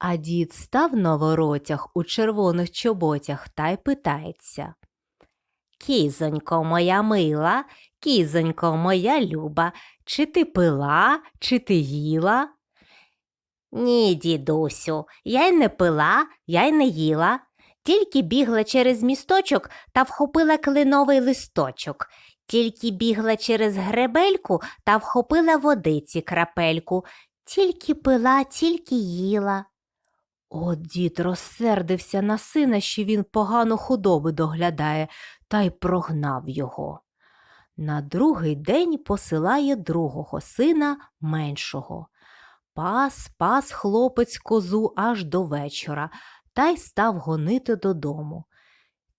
а дід став на воротях у червоних чоботях та й питається. Кізонько моя мила, кізонько моя люба, чи ти пила, чи ти їла? Ні, дідусю, я й не пила, я й не їла. Тільки бігла через місточок та вхопила клиновий листочок. Тільки бігла через гребельку та вхопила водиці крапельку. Тільки пила, тільки їла. От дід розсердився на сина, що він погано худоби доглядає, та й прогнав його. На другий день посилає другого сина меншого. Пас, пас хлопець козу аж до вечора та й став гонити додому.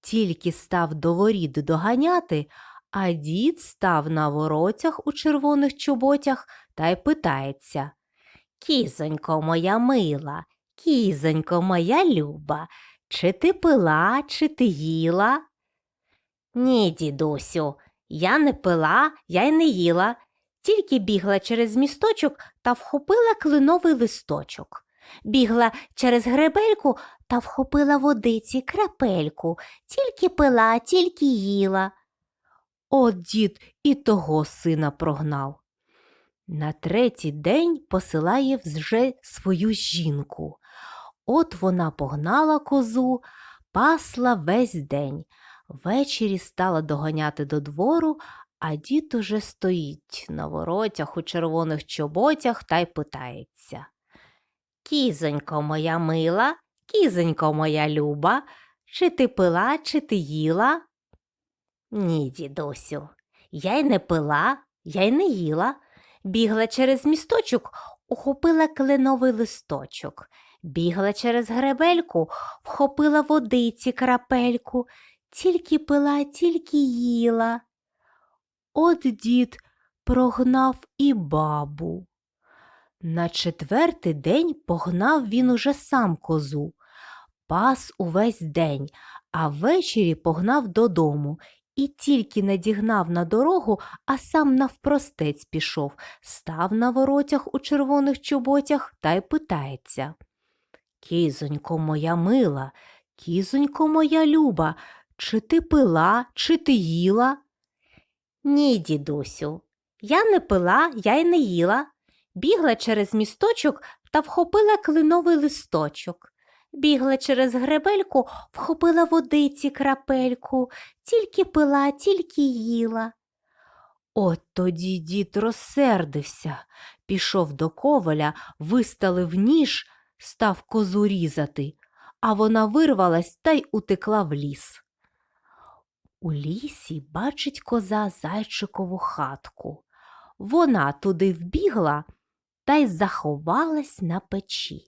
Тільки став до воріт доганяти, а дід став на воротях у червоних чоботях та й питається Кізонько моя мила, кізонько моя люба, чи ти пила, чи ти їла? Ні, дідусю, я не пила, я й не їла, тільки бігла через місточок та вхопила клиновий листочок. Бігла через гребельку та вхопила водиці крапельку, тільки пила, тільки їла. От дід і того сина прогнав. На третій день посилає вже свою жінку. От вона погнала козу, пасла весь день. Ввечері стала доганяти до двору, а дід уже стоїть на воротях у червоних чоботях та й питається. Кізонько моя мила, кізонько моя люба, чи ти пила, чи ти їла? Ні, дідусю, я й не пила, я й не їла. Бігла через місточок, ухопила кленовий листочок. Бігла через гребельку, вхопила водиці крапельку, тільки пила, тільки їла. От дід прогнав і бабу. На четвертий день погнав він уже сам козу, пас увесь день, а ввечері погнав додому і тільки надігнав на дорогу, а сам навпростець пішов, став на воротях у червоних чоботях та й питається. Кізонько моя мила, кізонько моя люба, чи ти пила, чи ти їла? Ні, дідусю, я не пила, я й не їла. Бігла через місточок та вхопила клиновий листочок. Бігла через гребельку, вхопила водиці крапельку, тільки пила, тільки їла. От тоді дід розсердився, пішов до коваля, виставив ніж, став козу різати, а вона вирвалась та й утекла в ліс. У лісі бачить коза зайчикову хатку. Вона туди вбігла та й заховалась на печі.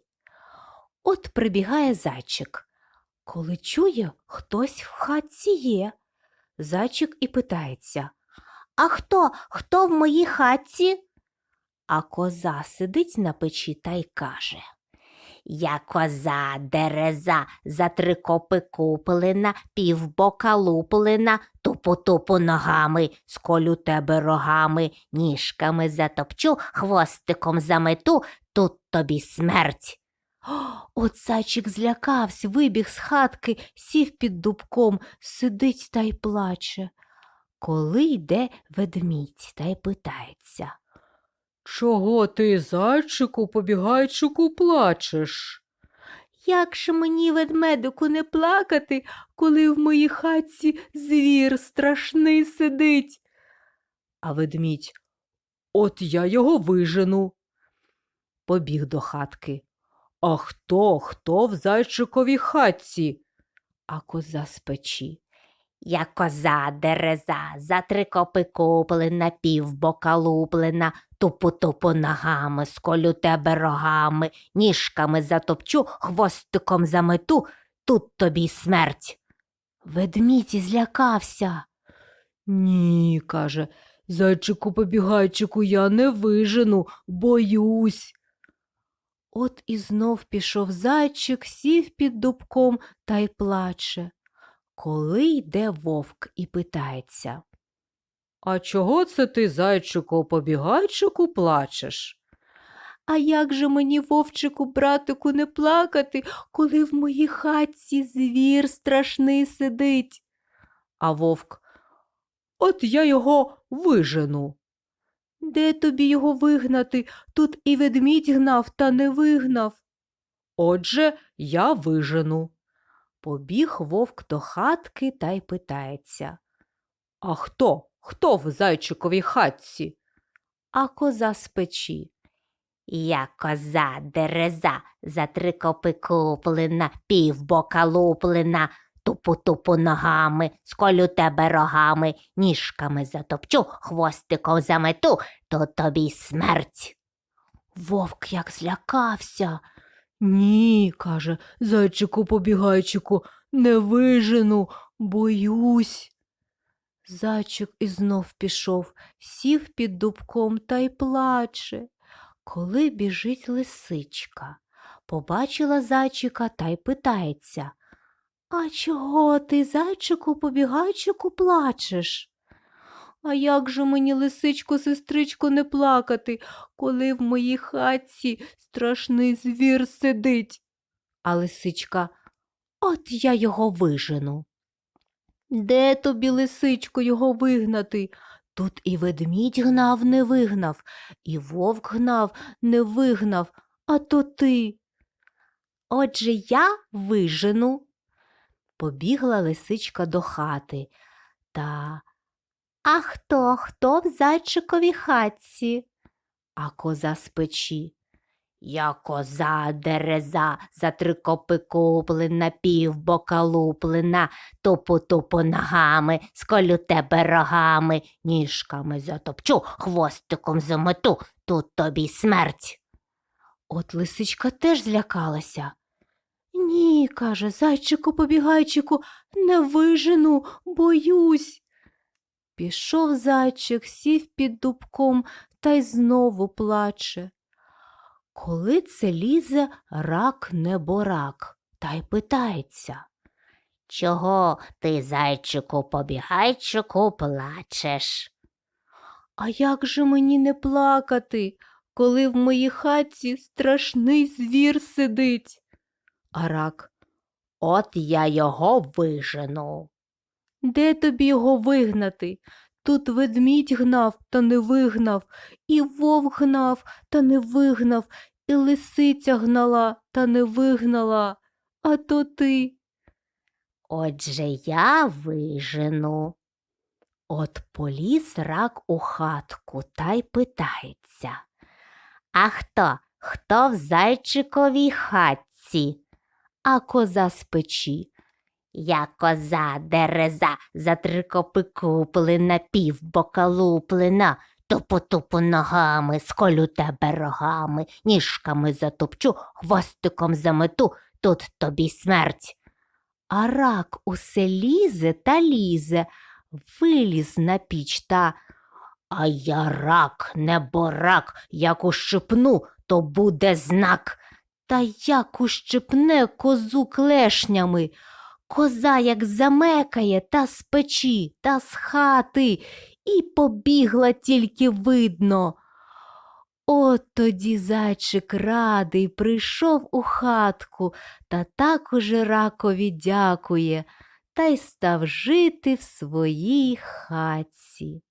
От прибігає зайчик. Коли чує, хтось в хатці є. Зайчик і питається А хто? Хто в моїй хатці? А коза сидить на печі та й каже Я коза, дереза, за три копи куплена, півбока луплена, тупу-тупу ногами, сколю тебе рогами, ніжками затопчу, хвостиком замету, тут тобі смерть. От зайчик злякався, вибіг з хатки, сів під дубком, сидить та й плаче. Коли йде ведмідь та й питається. Чого ти, зайчику, побігайчику, плачеш? Як же мені, ведмедику, не плакати, коли в моїй хатці звір страшний сидить? А ведмідь, от я його вижену. Побіг до хатки, А хто, хто в зайчиковій хатці? а коза з печі. Я коза дереза, за три копи куплена, півбока луплена, тупу-тупу ногами, сколю тебе рогами, ніжками затопчу, хвостиком замету, тут тобі смерть. Ведмідь злякався. Ні, каже, зайчику побігайчику, я не вижену, боюсь. От і знов пішов зайчик, сів під дубком та й плаче. Коли йде вовк і питається. А чого це ти, зайчику побігайчику, плачеш? А як же мені, вовчику, братику, не плакати, коли в моїй хатці звір страшний сидить? А вовк, от я його вижену. Де тобі його вигнати? Тут і ведмідь гнав, та не вигнав. Отже, я вижену. Побіг вовк до хатки та й питається. А хто? Хто в зайчиковій хатці? А коза з печі. Я коза дереза, за три копи куплена, півбока луплена, тупу-тупу ногами, сколю тебе рогами, ніжками затопчу, хвостиком замету, то тобі смерть. Вовк як злякався. Ні, каже, зайчику побігайчику, не вижену, боюсь. Зайчик і знов пішов, сів під дубком та й плаче. Коли біжить лисичка, побачила зайчика та й питається. А чого ти, зайчику, побігайчику, плачеш? А як же мені, лисичко, сестричко, не плакати, коли в моїй хатці страшний звір сидить? А лисичка, от я його вижену. Де тобі, лисичко, його вигнати? Тут і ведмідь гнав, не вигнав, і вовк гнав, не вигнав, а то ти. Отже, я вижену. Побігла лисичка до хати. Та а хто, хто в зайчиковій хатці? А коза з печі. Я коза дереза, за три копи куплена, півбока луплена, тупу-тупу ногами, сколю тебе рогами, ніжками затопчу, хвостиком замету, тут тобі смерть. От лисичка теж злякалася. Ні, каже, зайчику побігайчику, не вижену, боюсь. Пішов зайчик, сів під дубком та й знову плаче. Коли це лізе рак неборак, та й питається. Чого ти, зайчику побігайчику, плачеш? А як же мені не плакати, коли в моїй хатці страшний звір сидить? А рак, от я його вижену. Де тобі його вигнати? Тут ведмідь гнав та не вигнав, і вовк гнав та не вигнав, і лисиця гнала та не вигнала, а то ти. Отже, я вижену. От поліз рак у хатку та й питається. А хто? Хто в зайчиковій хатці? А коза з печі. Я коза дереза, за три копи куплена, півбока луплена, тупу-тупу ногами, сколю тебе рогами, ніжками затопчу, хвостиком замету, тут тобі смерть. А рак усе лізе та лізе, виліз на піч та. А я рак, не борак, як ущипну, то буде знак. Та як ущипне козу клешнями. Коза як замекає та з печі, та з хати, і побігла тільки видно. От тоді зайчик радий прийшов у хатку та так уже ракові дякує, та й став жити в своїй хатці.